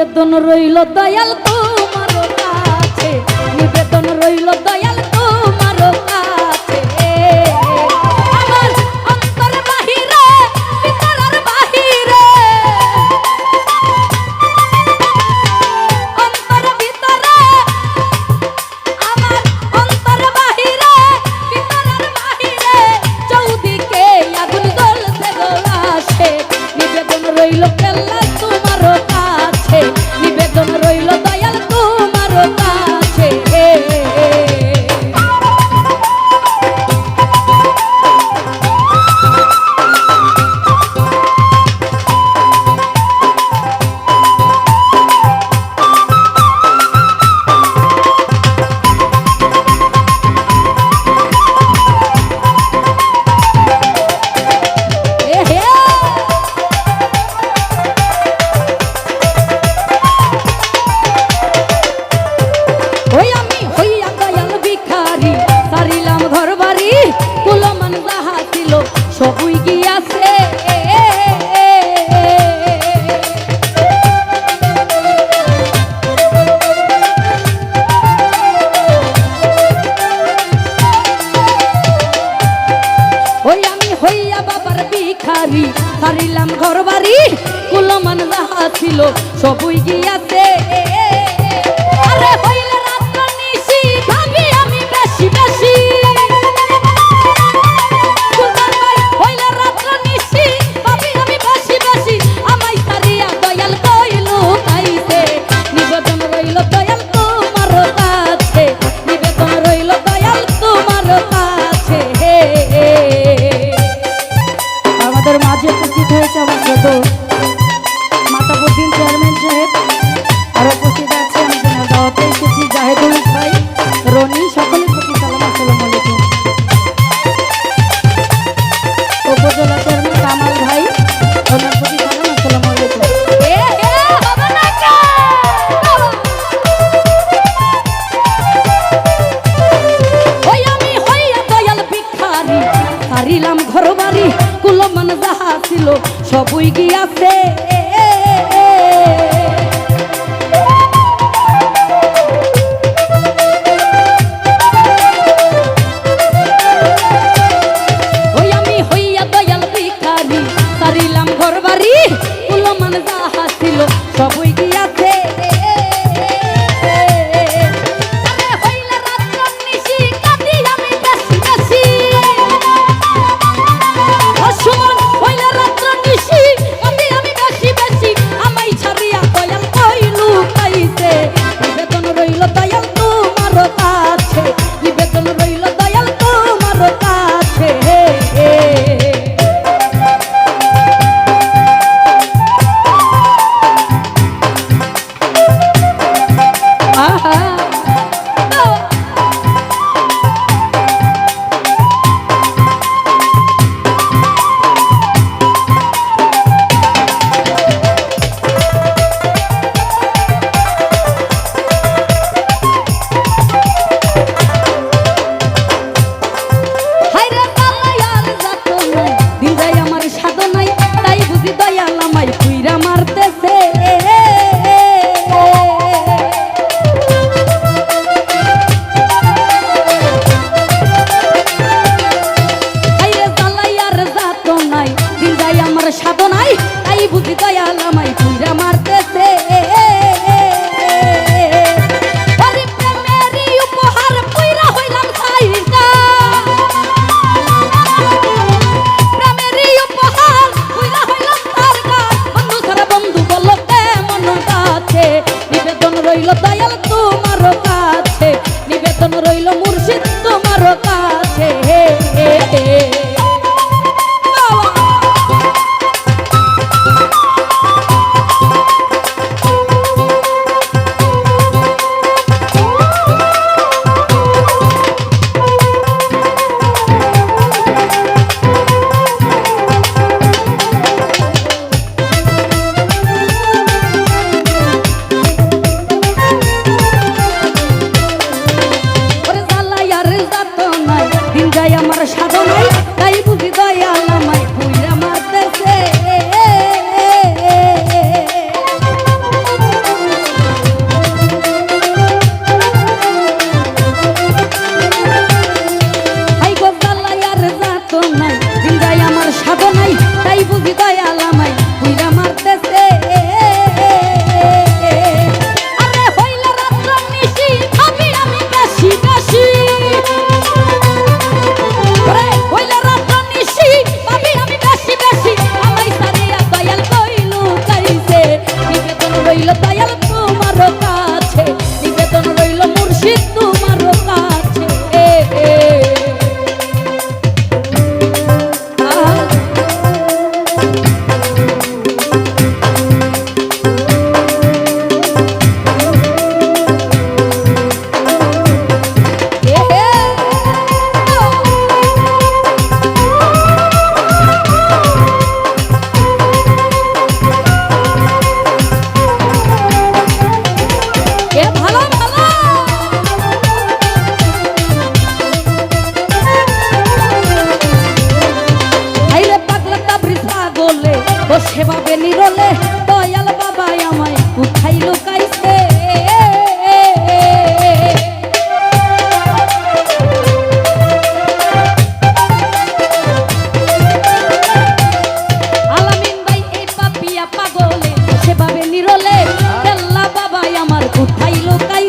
নিবেদন রইল দয়াল তোমার কাছে। নিবেদন রইল হারি হারিলাম ঘর বাড়ি কুলমান যাহা ছিল সবই গিয়াছে। যাহা ছিল সবই গিয়াছে। ও সেবা বেলি রলে, দয়াল বাবা আমায় কোথায় লুকাইছে পাগলে সেবা বেলি রলে বাবা আমার কোথায় লোকাই